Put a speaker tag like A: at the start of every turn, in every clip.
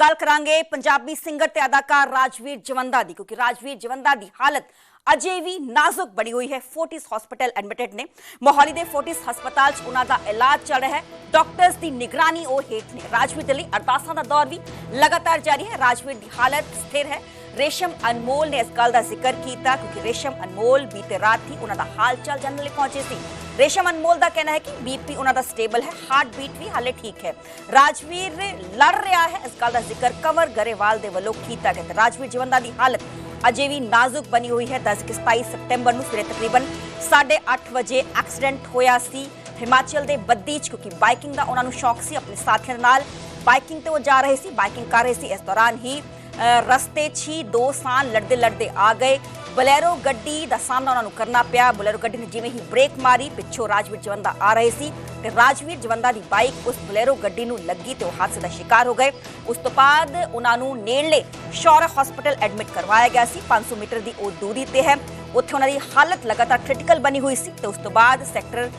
A: ਗੱਲ ਕਰਾਂਗੇ ਪੰਜਾਬੀ ਸਿੰਗਰ ਤੇ ਅਦਾਕਾਰ ਰਾਜਵੀਰ ਜਵੰਦਾ ਦੀ, ਕਿਉਂਕਿ ਰਾਜਵੀਰ ਜਵੰਦਾ ਦੀ ਹਾਲਤ ਅਜੇ ਵੀ ਨਾਜ਼ੁਕ ਬਣੀ ਹੋਈ ਹੈ। ਫੋਰਟਿਸ ਹਸਪੀਟਲ ਐਡਮਿਟਡ ਨੇ। ਮੋਹਾਲੀ ਦੇ ਫੋਰਟਿਸ ਹਸਪਤਾਲ 'ਚ ਉਹਨਾਂ ਦਾ ਇਲਾਜ ਚੱਲ ਰਿਹਾ ਹੈ। ਡਾਕਟਰਸ ਦੀ ਨਿਗਰਾਨੀ ਉਹ ਹੇਠ ਨੇ। ਰਾਜਵੀਰ ਦੇ ਲਈ ਅਰਦਾਸਾਂ ਦਾ ਦੌਰ ਵੀ ਲਗਾਤਾਰ ਜਾਰੀ ਹੈ। ਰਾਜਵੀਰ ਦੀ ਹਾਲਤ ਸਥਿਰ ਹੈ। ਰੇਸ਼ਮ ਅਨਮੋਲ ਨੇ ਇਸ ਗੱਲ ਦਾ ਜ਼ਿਕਰ ਕੀਤਾ, ਕਿਉਂਕਿ ਰੇਸ਼ਮ ਅਨਮੋਲ ਬੀਤੇ ਰਾਤ ਹੀ ਉਹਨਾਂ ਦਾ ਹਾਲ ਚਾਲ ਜਾਣਨ ਲਈ ਪਹੁੰਚੇ ਸੀ। ਰੇਸ਼ਮ ਅਨਮੋਲ ਦਾ ਕਹਿਣਾ ਹੈ ਕਿ ਬੀਪੀ ਉਹਨਾਂ ਦਾ ਸਟੇਬਲ ਹੈ ਹਾਰਟ ਬੀਟ ਵੀ ਹਾਲੇ ਠੀਕ ਹੈ ਰਾਜਵੀਰ ਲੜ ਰਿਹਾ ਹੈ ਇਸ ਗੱਲ ਦਾ ਜ਼ਿਕਰ ਕੰਵਰ ਗਰੇਵਾਲ ਦੇ ਵੱਲੋਂ ਕੀਤਾ ਗਿਆ ਰਾਜਵੀਰ ਜਵੰਦਾ ਦੀ ਹਾਲਤ ਅਜੇ ਵੀ ਨਾਜ਼ੁਕ ਬਣੀ ਹੋਈ ਹੈ ਦੱਸ ਕਿ 27 ਸਤੰਬਰ ਨੂੰ ਸਵੇਰੇ ਤਕਰੀਬਨ 8:30 ਵਜੇ ਐਕਸੀਡੈਂਟ ਹੋਇਆ ਸੀ ਹਿਮਾਚਲ ਦੇ ਬੱਦੀ 'ਚ ਕਿਉਂਕਿ ਬਾਈਕਿੰਗ ਦਾ ਉਹਨਾਂ ਨੂੰ ਸ਼ੌਕ ਸੀ ਆਪਣੇ ਸਾਥੀਆਂ ਦੇ ਨਾਲ ਬਾਈਕਿੰਗ ਤੇ ਉਹ ਜਾ ਰਹੇ ਸੀ ਬਾਈਕਿੰਗ ਕਰ ਰਹੇ ਸੀ ਇਸ ਦੌਰਾਨ ਹੀ ਅ, ਰਸਤੇ 'ਚ ਹੀ ਦੋ ਸਾਨ ਲੜਦੇ ਲੜਦੇ ਆ ਗਏ ਬਲੈਰੋ ਗੱਡੀ ਦਾ ਸਾਹਮਣਾ ਉਹਨਾਂ ਨੂੰ ਕਰਨਾ ਪਿਆ। ਬਲੈਰੋ ਗੱਡੀ ਨੇ ਜਿਵੇਂ ਹੀ ਬ੍ਰੇਕ ਮਾਰੀ, ਪਿੱਛੋਂ ਰਾਜਵੀਰ ਜਵੰਦਾ ਆ ਰਹੇ ਸੀ ਤੇ ਰਾਜਵੀਰ ਜਵੰਦਾ ਦੀ ਬਾਈਕ ਉਸ ਬਲੈਰੋ ਗੱਡੀ ਨੂੰ ਲੱਗੀ ਤੇ ਉਹ ਹਾਦਸੇ ਦਾ ਸ਼ਿਕਾਰ ਹੋ ਗਏ। ਉਸ ਤੋਂ ਬਾਅਦ ਉਹਨਾਂ ਨੂੰ ਨੇੜਲੇ ਸ਼ੌਰਕ ਹਸਪੀਟਲ ਐਡਮਿਟ ਕਰਵਾਇਆ ਗਿਆ ਸੀ। 500 ਮੀਟਰ ਦੀ ਉਹ ਦੂਰੀ ਤੇ ਹੈ। ਉੱਥੇ ਉਹਨਾਂ ਦੀ ਹਾਲਤ ਲਗਾਤਾਰ ਕ੍ਰਿਟੀਕਲ ਬਣੀ ਹੋਈ ਸੀ ਤੇ ਉਸ ਤੋਂ ਬਾਅਦ ਸੈਕਟਰ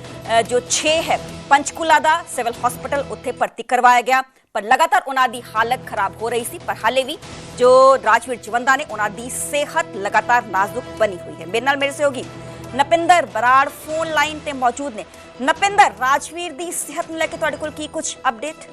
A: ਜੋ 6 ਹੈ, ਪੰਚਕੂਲਾ ਦਾ ਸਿਵਲ ਹਸਪੀਟਲ ਉੱਥੇ ਭਰਤੀ ਕਰਵਾਇਆ ਗਿਆ। ਪਰ ਲਗਾਤਾਰ ਉਹਨਾਂ ਦੀ ਹਾਲਤ ਖਰਾਬ ਹੋ ਰਹੀ ਸੀ, ਪਰ ਹਾਲੇ ਵੀ ਜੋ ਰਾਜਵੀਰ ਜਵੰਦਾ ਨੇ ਉਹਨਾਂ ਦੀ ਸਿਹਤ ਲਗਾਤਾਰ ਨਾਜ਼ੁਕ ਬਣੀ ਹੋਈ ਹੈ। ਮੇਰੇ ਨਾਲ ਮੇਰੇ ਸਹਿਯੋਗੀ ਨਪਿੰਦਰ ਬਰਾੜ ਫੋਨ ਲਾਈਨ ਤੇ ਮੌਜੂਦ ਨੇ। ਨਪਿੰਦਰ, ਰਾਜਵੀਰ ਦੀ ਸਿਹਤ ਨੂੰ ਲੈ ਕੇ ਤੁਹਾਡੇ ਕੋਲ ਕੀ ਕੁਝ ਅਪਡੇਟ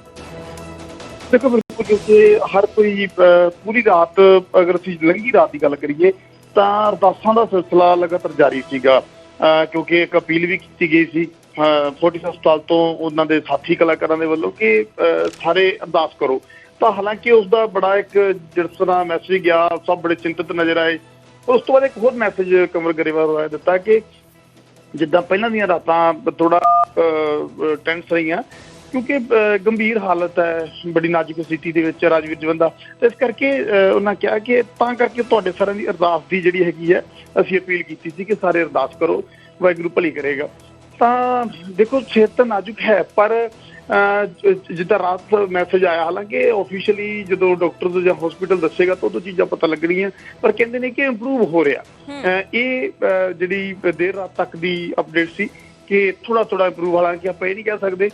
B: ਦੇਖੋ, ਬਿਲਕੁਲ ਕਿਉਂਕਿ ਹਰ ਕੋਈ ਪੂਰੀ ਰਾਤ ਅਗਰ ਅਸੀਂ ਲੰਘੀ ਰਾਤ ਦੀ ਗੱਲ ਕਰੀਏ, ਤਾਂ ਅਰਦਾਸਾਂ ਦਾ ਸਿਲਸਿਲਾ ਲਗਾਤਾਰ ਜਾਰੀ ਸੀਗਾ। ਕਿਉਂਕਿ ਇੱਕ ਅਪੀਲ ਵੀ ਕੀਤੀ ਗਈ ਸੀ ਫੋਰਟਿਸ ਹਸਪਤਾਲ ਤੋਂ ਉਹਨਾਂ ਦੇ ਸਾਥੀ ਕਲਾਕਾਰਾਂ ਦੇ ਵੱਲੋਂ ਕਿ ਸਾਰੇ ਅਰਦਾਸ ਕਰੋ। ਤਾਂ ਹਾਲਾਂਕਿ ਉਸ ਦਾ ਬੜਾ ਇੱਕ ਜਿਸ ਮੈਸੇਜ ਗਿਆ ਸਭ ਬੜੇ ਚਿੰਤਤ ਨਜ਼ਰ ਆਏ। ਉਸ ਤੋਂ ਬਾਅਦ ਇੱਕ ਹੋਰ ਮੈਸੇਜ ਕਮਰ ਗਰੇਵਾਲ ਹੋਇਆ ਦਿੱਤਾ ਕਿ ਜਿੱਦਾਂ ਪਹਿਲਾਂ ਦੀਆਂ ਰਾਤਾਂ ਥੋੜਾ ਟੈਂਸ ਰਹੀਆਂ ਕਿਉਂਕਿ ਅਹ, ਗੰਭੀਰ ਹਾਲਤ ਹੈ ਬੜੀ ਨਾਜ਼ੁਕ ਸਥਿਤੀ ਦੇ ਵਿੱਚ ਰਾਜਵੀਰ ਜਵੰਦਾ ਤੇ ਇਸ ਕਰਕੇ ਅਹ, ਉਹਨਾਂ ਕਿਹਾ ਕਿ ਤਾਂ ਕਰਕੇ ਤੁਹਾਡੇ ਸਾਰਿਆਂ ਦੀ ਅਰਦਾਸ ਦੀ ਜਿਹੜੀ ਹੈਗੀ ਹੈ ਅਸੀਂ ਅਪੀਲ ਕੀਤੀ ਸੀ ਕਿ ਸਾਰੇ ਅਰਦਾਸ ਕਰੋ ਵਾਹਿਗੁਰੂ ਭਲੀ ਕਰੇਗਾ। ਤਾਂ ਦੇਖੋ ਸਿਹਤ ਤਾਂ ਨਾਜ਼ੁਕ ਹੈ ਪਰ ਜਿੱਦਾਂ ਰਾਤ ਮੈਸੇਜ ਆਇਆ ਹਾਲਾਂਕਿ ਆਫੀਸ਼ੀਅਲੀ ਜਦੋਂ ਡਾਕਟਰ ਜਾਂ ਹਸਪੀਟਲ ਦੱਸੇਗਾ ਤਾਂ ਉਦੋਂ ਚੀਜ਼ਾਂ ਪਤਾ ਲੱਗਣੀਆਂ ਪਰ ਕਹਿੰਦੇ ਨੇ ਕਿ ਇੰਪਰੂਵ ਹੋ ਰਿਹਾ। ਇਹ ਜਿਹੜੀ ਦੇਰ ਰਾਤ ਤੱਕ ਦੀ ਅਪਡੇਟ ਸੀ ਕਿ ਥੋੜਾ ਥੋੜਾ ਇੰਪਰੂਵ ਹਾਲਾਂਕਿ ਆਪਾਂ ਇਹ ਨਹੀਂ ਕਹਿ ਸਕਦੇ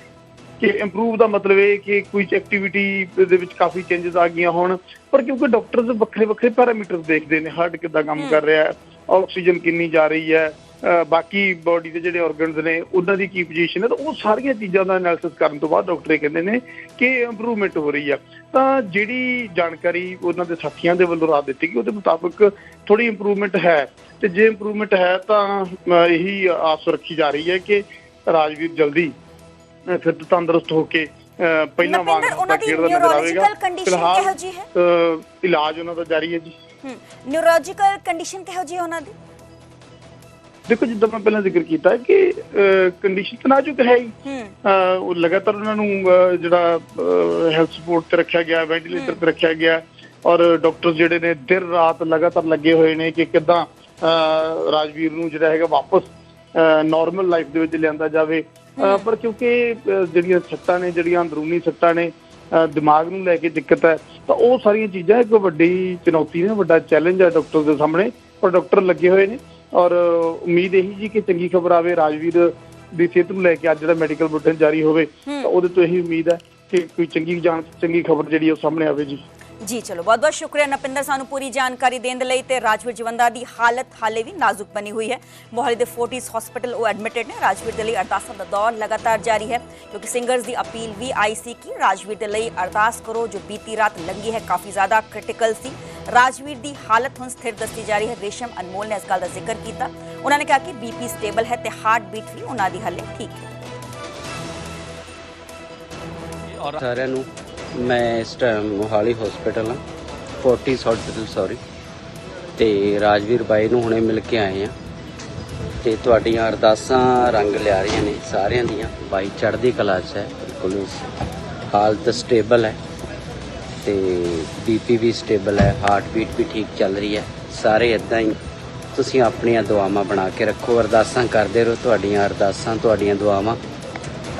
B: ਕਿ ਇੰਪਰੂਵ ਦਾ ਮਤਲਬ ਇਹ ਕਿ ਕੋਈ ਐਕਟੀਵਿਟੀ ਦੇ ਵਿੱਚ ਕਾਫੀ ਚੇਂਜਸ ਆ ਗਈਆਂ ਹੋਣ ਪਰ ਕਿਉਂਕਿ ਡਾਕਟਰਸ ਵੱਖਰੇ ਵੱਖਰੇ ਪੈਰਾਮੀਟਰ ਦੇਖਦੇ ਨੇ ਹਾਰਟ ਕਿੱਦਾਂ ਕੰਮ ਕਰ ਰਿਹਾ ਹੈ ਆਕਸੀਜਨ ਕਿੰਨੀ ਜਾ ਰਹੀ ਹੈ ਬਾਕੀ ਬਾਡੀ ਦੇ ਜਿਹੜੇ ਆਰਗਨਸ ਨੇ ਉਹਨਾਂ ਦੀ ਕੀ ਪੋਜੀਸ਼ਨ ਹੈ ਤਾਂ ਉਹ ਸਾਰੀਆਂ ਚੀਜ਼ਾਂ ਦਾ ਐਨਾਲਿਸਿਸ ਕਰਨ ਤੋਂ ਬਾਅਦ ਡਾਕਟਰ ਇਹ ਕਹਿੰਦੇ ਨੇ ਕਿ ਇੰਪਰੂਵਮੈਂਟ ਹੋ ਰਹੀ ਆ। ਤਾਂ ਜਿਹੜੀ ਜਾਣਕਾਰੀ ਉਹਨਾਂ ਦੇ ਸਾਥੀਆਂ ਦੇ ਵੱਲੋਂ ਰਾਤ ਦਿੱਤੀ ਗਈ ਉਹਦੇ ਮੁਤਾਬਕ ਥੋੜੀ ਇੰਪਰੂਵਮੈਂਟ ਹੈ। ਤੇ ਜੇ ਇੰਪਰੂਵਮੈਂਟ ਹੈ ਤਾਂ ਇਹੀ ਆਸ ਰੱਖੀ ਜਾ ਰਹੀ ਹੈ ਕਿ ਰਾਜਵੀਰ ਜਲਦੀ ਫਿਰ ਤੰਦਰੁਸਤ ਹੋ ਕੇ ਪਹਿਲਾਂ ਵਾਂਗ
A: ਦੀ
B: ਖੇਡਦਾ ਨਜ਼ਰ ਆਵੇਗਾ। ਫਿਲਹਾਲ, ਇਲਾਜ ਉਹਨਾਂ ਦਾ ਜਾਰੀ ਹੈ ਜੀ।
A: ਨਿਊਰੋਲੋਜੀਕਲ ਕੰਡੀਸ਼ਨ ਕਿਹੋ ਹੈ ਉਹਨਾਂ ਦੀ?
B: ਦੇਖੋ ਜਿੱਦਾਂ ਮੈਂ ਪਹਿਲਾਂ ਜ਼ਿਕਰ ਕੀਤਾ ਕਿ ਕੰਡੀਸ਼ਨ ਤਾਂ ਨਾਜ਼ੁਕ ਹੈ ਹੀ। ਉਹ ਲਗਾਤਾਰ ਉਹਨਾਂ ਨੂੰ ਜਿਹੜਾ ਹੈਲਥ ਸਪੋਰਟ ਤੇ ਰੱਖਿਆ ਗਿਆ ਵੈਂਟੀਲੇਟਰ ਤੇ ਰੱਖਿਆ ਗਿਆ। ਔਰ ਡਾਕਟਰ ਜਿਹੜੇ ਨੇ ਦਿਨ ਰਾਤ ਲਗਾਤਾਰ ਲੱਗੇ ਹੋਏ ਨੇ ਕਿ ਕਿਦਾਂ ਰਾਜਵੀਰ ਨੂੰ ਜਿਹੜਾ ਹੈਗਾ ਵਾਪਸ ਨਾਰਮਲ ਲਾਈਫ ਦੇ ਵਿੱਚ ਲਿਆਂਦਾ ਜਾਵੇ। ਪਰ ਕਿਉਂਕਿ ਜਿਹੜੀਆਂ ਸੱਟਾਂ ਨੇ ਜਿਹੜੀਆਂ ਅੰਦਰੂਨੀ ਸੱਟਾਂ ਨੇ ਦਿਮਾਗ ਨੂੰ ਲੈ ਕੇ ਦਿੱਕਤ ਹੈ ਤਾਂ ਉਹ ਸਾਰੀਆਂ ਚੀਜ਼ਾਂ ਇੱਕ ਵੱਡੀ ਚੁਣੌਤੀ ਨੇ ਵੱਡਾ ਚੈਲੰਜ ਹੈ ਡਾਕਟਰ ਦੇ ਸਾਹਮਣੇ। ਪਰ ਡਾਕਟਰ ਲੱਗੇ ਹੋਏ ਨੇ। ਔਰ ਉਮੀਦ ਇਹੀ ਜੀ ਕਿ ਚੰਗੀ ਖਬਰ ਆਵੇ ਰਾਜਵੀਰ ਦੀ ਸਿਹਤ ਨੂੰ ਲੈ ਕੇ ਅੱਜ ਜਿਹੜਾ ਮੈਡੀਕਲ ਬੁਲੇਟਿਨ ਜਾਰੀ ਹੋਵੇ ਤਾਂ ਉਹਦੇ ਤੋਂ ਇਹੀ ਉਮੀਦ ਹੈ ਕਿ ਕੋਈ ਚੰਗੀ ਜਾਣ ਚੰਗੀ ਖਬਰ ਜਿਹੜੀ ਉਹ ਸਾਹਮਣੇ ਆਵੇ ਜੀ।
A: ਜੀ ਚਲੋ ਬਹੁਤ ਬਹੁਤ ਸ਼ੁਕਰੀਆ ਨਪਿੰਦਰ ਸਾਨੂੰ ਪੂਰੀ ਜਾਣਕਾਰੀ ਦੇਣ ਦੇ ਲਈ ਤੇ ਰਾਜਵੀਰ ਜਵੰਦਾ ਦੀ ਹਾਲਤ ਹਾਲੇ ਵੀ ਨਾਜ਼ੁਕ ਬਣੀ ਹੋਈ ਹੈ। ਮੋਹਾਲੀ ਦੇ ਫੋਰਟਿਸ ਹਸਪੀਟਲ ਉਹ ਐਡਮਿਟਡ ਨੇ ਰਾਜਵੀਰ ਦੇ ਲਈ ਅਰਦਾਸਾਂ ਦਾ ਦੌਰ ਲਗਾਤਾਰ ਜਾਰੀ ਹੈ ਕਿਉਂਕਿ ਸਿੰਗਰਸ ਦੀ ਅਪੀਲ ਵੀ ਆਈ ਸੀ ਕਿ ਰਾਜਵੀਰ ਦੇ ਲਈ ਅਰਦਾਸ ਕਰੋ ਜੋ ਬੀਤੀ ਰਾਤ ਲੰਗੀ ਹੈ ਕਾਫੀ ਜ਼ਿਆਦਾ ਕ੍ਰਿਟੀਕਲ ਸੀ। ਰਾਜਵੀਰ ਦੀ ਹਾਲਤ ਹੁਣ ਸਥਿਰ ਦੱਸੀ ਜਾ ਰਹੀ ਹੈ। ਰੇਸ਼ਮ ਅਨਮੋਲ ਨੇ ਇਸ ਗੱਲ ਦਾ ਜ਼ਿਕਰ ਕੀਤਾ। ਉਹਨਾਂ ਨੇ ਕਿਹਾ ਕਿ ਬੀਪੀ ਸਟੇਬਲ ਹੈ ਤੇ ਹਾਰਟ ਬੀਟ ਵੀ ਉਹਨਾਂ ਦੀ ਹਾਲੇ ਠੀਕ ਹੈ।
C: ਸਾਰਿਆਂ ਨੂੰ ਮੈਂ ਇਸ ਟਾਈਮ ਮੋਹਾਲੀ ਹਸਪੀਟਲ ਹਾਂ। ਫੋਰਟਿਸ ਹਸਪੀਟਲ ਸੌਰੀ ਤੇ ਰਾਜਵੀਰ ਬਾਈ ਨੂੰ ਹੁਣੇ ਮਿਲ ਕੇ ਆਏ ਆ ਤੇ ਤੁਹਾਡੀਆਂ ਅਰਦਾਸਾਂ ਰੰਗ ਲਿਆ ਰਹੀਆਂ ਨੇ ਸਾਰਿਆਂ ਦੀਆਂ। ਬਾਈ ਚੜ੍ਹਦੀ ਕਲਾ 'ਚ ਹੈ, ਬਿਲਕੁਲ ਹਾਲਤ ਸਟੇਬਲ ਹੈ। ਤੇ ਬੀਪੀ ਵੀ ਸਟੇਬਲ ਹੈ ਹਾਰਟ ਬੀਟ ਵੀ ਠੀਕ ਚੱਲ ਰਹੀ ਹੈ। ਸਾਰੇ ਇਦਾਂ ਹੀ ਤੁਸੀਂ ਆਪਣੀਆਂ ਦੁਆਵਾਂ ਬਣਾ ਕੇ ਰੱਖੋ। ਅਰਦਾਸਾਂ ਕਰਦੇ ਰਹੋ ਤੁਹਾਡੀਆਂ, ਅਰਦਾਸਾਂ ਤੁਹਾਡੀਆਂ ਦੁਆਵਾਂ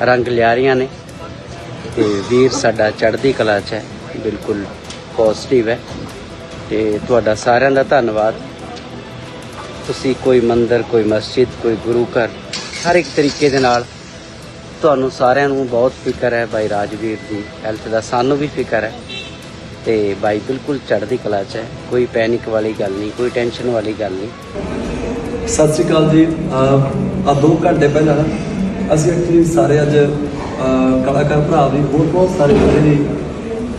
C: ਰੰਗ ਲਿਆ ਰਹੀਆਂ ਨੇ। ਤੇ ਵੀਰ ਸਾਡਾ ਚੜ੍ਹਦੀ ਕਲਾ 'ਚ ਹੈ, ਬਿਲਕੁਲ ਪੋਜ਼ਿਟਿਵ ਹੈ। ਤੇ ਤੁਹਾਡਾ ਸਾਰਿਆਂ ਦਾ ਧੰਨਵਾਦ। ਤੁਸੀਂ ਕੋਈ ਮੰਦਿਰ, ਕੋਈ ਮਸਜਿਦ, ਕੋਈ ਗੁਰੂ ਘਰ, ਹਰ ਇੱਕ ਤਰੀਕੇ ਦੇ ਨਾਲ ਤੁਹਾਨੂੰ ਸਾਰਿਆਂ ਨੂੰ ਬਹੁਤ ਫਿਕਰ ਹੈ। ਭਾਈ ਰਾਜਵੀਰ ਦੀ ਹੈਲਥ ਦਾ ਸਾਨੂੰ ਵੀ ਫਿਕਰ ਹੈ। ਤੇ ਬਾਈ ਬਿਲਕੁਲ ਚੜ੍ਹਦੀ ਕਲਾ 'ਚ ਹੈ। ਕੋਈ ਪੈਨਿਕ ਵਾਲੀ ਗੱਲ ਨਹੀਂ, ਕੋਈ ਟੈਨਸ਼ਨ ਵਾਲੀ ਗੱਲ ਨਹੀਂ।
D: ਸਤਿ ਸ਼੍ਰੀ ਅਕਾਲ ਜੀ। ਆ ਦੋ ਘੰਟੇ ਪਹਿਲਾਂ ਅਸੀਂ ਐਕਚੁਅਲੀ ਸਾਰੇ ਅੱਜ ਕਲਾਕਾਰ ਭਰਾ ਦੀ ਹੋਰ ਬਹੁਤ ਸਾਰੇ ਬੰਦੇ ਦੀ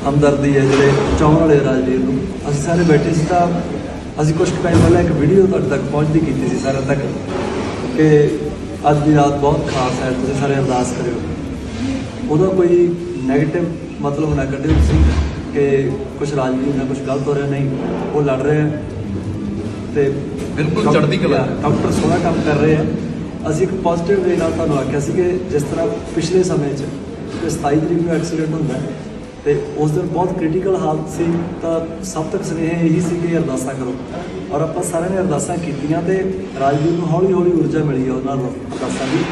D: ਹਮਦਰਦੀ ਹੈ, ਜਿਹੜੇ ਚਾਹਣ ਵਾਲੇ ਰਾਜਵੀਰ ਨੂੰ, ਅਸੀਂ ਸਾਰੇ ਬੈਠੇ ਸੀ ਤਾਂ ਅਸੀਂ ਕੁਝ ਟਾਈਮ ਪਹਿਲਾਂ ਇੱਕ ਵੀਡੀਓ ਤੁਹਾਡੇ ਤੱਕ ਪਹੁੰਚਦੀ ਕੀਤੀ ਸੀ ਸਾਰਿਆਂ ਤੱਕ ਕਿ ਅੱਜ ਦੀ ਰਾਤ ਬਹੁਤ ਖਾਸ ਹੈ, ਤੁਸੀਂ ਸਾਰੇ ਅਰਦਾਸ ਕਰਿਓ। ਉਹਦਾ ਕੋਈ 네ਗੇਟਿਵ ਮਤਲਬ ਨਾ ਕੱਢਿਓ, ਤੁਸੀਂ ਕਿ ਕੁਝ ਰਾਜਵੀਰ ਨਾਲ ਕੁਝ ਗਲਤ ਹੋ ਰਿਹਾ ਨਹੀਂ ਉਹ ਲੜ ਰਹੇ ਹੈ ਤੇ
E: ਬਿਲਕੁਲ ਚੜ੍ਹਦੀ ਕਲਾ।
D: ਡਾਕਟਰ ਸੋਹਣਾ ਕੰਮ ਕਰ ਰਹੇ ਆ। ਅਸੀਂ ਇੱਕ ਪੋਜ਼ਿਟਿਵ ਵੇ ਨਾਲ ਤੁਹਾਨੂੰ ਆਖਿਆ ਸੀ ਕਿ ਜਿਸ ਤਰ੍ਹਾਂ ਪਿਛਲੇ ਸਮੇਂ 'ਚ ਕਿ 27 ਤਰੀਕ ਨੂੰ ਐਕਸੀਡੈਂਟ ਹੁੰਦਾ ਤੇ ਉਸ ਦਿਨ ਬਹੁਤ ਕ੍ਰਿਟੀਕਲ ਹਾਲਤ ਸੀ ਤਾਂ ਸਭ ਤੱਕ ਸੁਨੇਹਾ ਇਹੀ ਸੀ ਕਿ ਅਰਦਾਸਾਂ ਕਰੋ। ਔਰ ਆਪਾਂ ਸਾਰਿਆਂ ਨੇ ਅਰਦਾਸਾਂ ਕੀਤੀਆਂ ਤੇ ਰਾਜਵੀਰ ਨੂੰ ਹੌਲੀ ਹੌਲੀ ਊਰਜਾ ਮਿਲੀ ਹੈ ਉਹਨਾਂ ਨੂੰ ਅਰਦਾਸਾਂ ਦੀ।